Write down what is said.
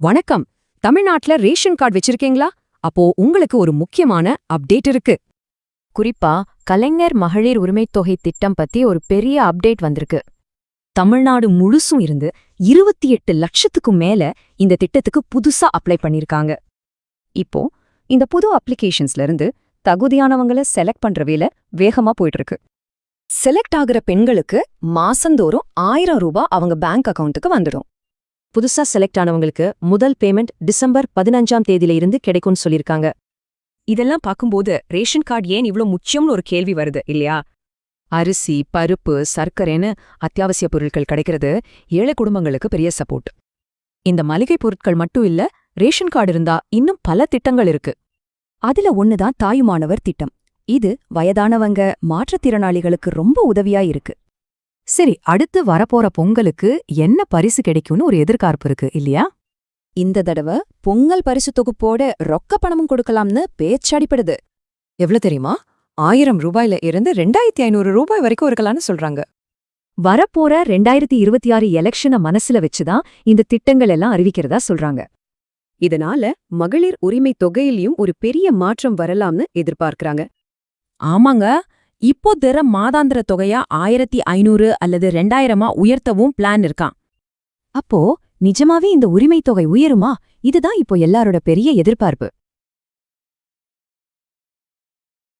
வணக்கம். தமிழ்நாட்டுல ration card வச்சிருக்கீங்களா? அப்போ உங்களுக்கு ஒரு முக்கியமான அப்டேட் இருக்கு. குறிப்பா கலைஞர் மகளிர் உரிமைத் தொகை திட்டம் பத்தி ஒரு பெரிய அப்டேட் வந்திருக்கு. தமிழ்நாடு முழுசும் இருந்து இருபத்தி எட்டு லட்சத்துக்கும் மேல இந்த திட்டத்துக்கு புதுசா அப்ளை பண்ணிருக்காங்க. இப்போ இந்த புது அப்ளிகேஷன்ஸ்ல இருந்து தகுதியானவங்கள செலக்ட் பண்ற வேலை வேகமா போயிட்டு இருக்கு செலக்ட் ஆகுற பெண்களுக்கு மாசந்தோறும் ஆயிரம் ரூபாய் அவங்க பேங்க் அக்கவுண்ட்டுக்கு வந்துடும். புதுசா செலக்ட் ஆனவங்களுக்கு முதல் பேமெண்ட் டிசம்பர் பதினஞ்சாம் தேதியில இருந்து கிடைக்கும்னு சொல்லிருக்காங்க இதெல்லாம் பார்க்கும்போது ரேஷன் கார்டு ஏன் இவ்ளோ முக்கியம்னு ஒரு கேள்வி வருது இல்லையா? அரிசி பருப்பு சர்க்கரைன்னு அத்தியாவசிய பொருட்கள் கிடைக்கிறது ஏழை குடும்பங்களுக்கு பெரிய சப்போர்ட் இந்த மளிகை பொருட்கள் மட்டும் இல்ல ரேஷன் கார்டு இருந்தா இன்னும் பல திட்டங்கள் இருக்கு. அதுல ஒண்ணுதான் தாயுமானவர் திட்டம். இது வயதானவங்க மாற்றுத்திறனாளிகளுக்கு ரொம்ப உதவியா இருக்கு. சரி அடுத்து வரப்போற பொங்கலுக்கு என்ன பரிசு கிடைக்கும்னு ஒரு எதிர்பார்ப்பு இருக்கு இல்லையா? இந்த தடவை பொங்கல் பரிசு தொகுப்போட ரொக்க பணமும் கொடுக்கலாம்னு பேச்சடிப்படுது எவ்வளவு தெரியுமா? ஆயிரம் ரூபாயில இருந்து ரெண்டாயிரத்தி ஐநூறு ரூபாய் வரைக்கும் இருக்கலாம்னு சொல்றாங்க. வரப்போற ரெண்டாயிரத்தி இருபத்தி ஆறு எலெக்ஷனை மனசுல வச்சுதான் இந்த திட்டங்கள் எல்லாம் அறிவிக்கிறதா சொல்றாங்க. இதனால மகளிர் உரிமை தொகையிலயும் ஒரு பெரிய மாற்றம் வரலாம்னு எதிர்பார்க்கறாங்க. ஆமாங்க. இப்போ தர மாதாந்திர தொகையா ஆயிரத்தி ஐநூறு அல்லது ரெண்டாயிரமா உயர்த்தவும் பிளான் இருக்கான். அப்போ நிஜமாவே இந்த உரிமை தொகை உயருமா? இதுதான் இப்போ எல்லாரோட பெரிய எதிர்பார்ப்பு.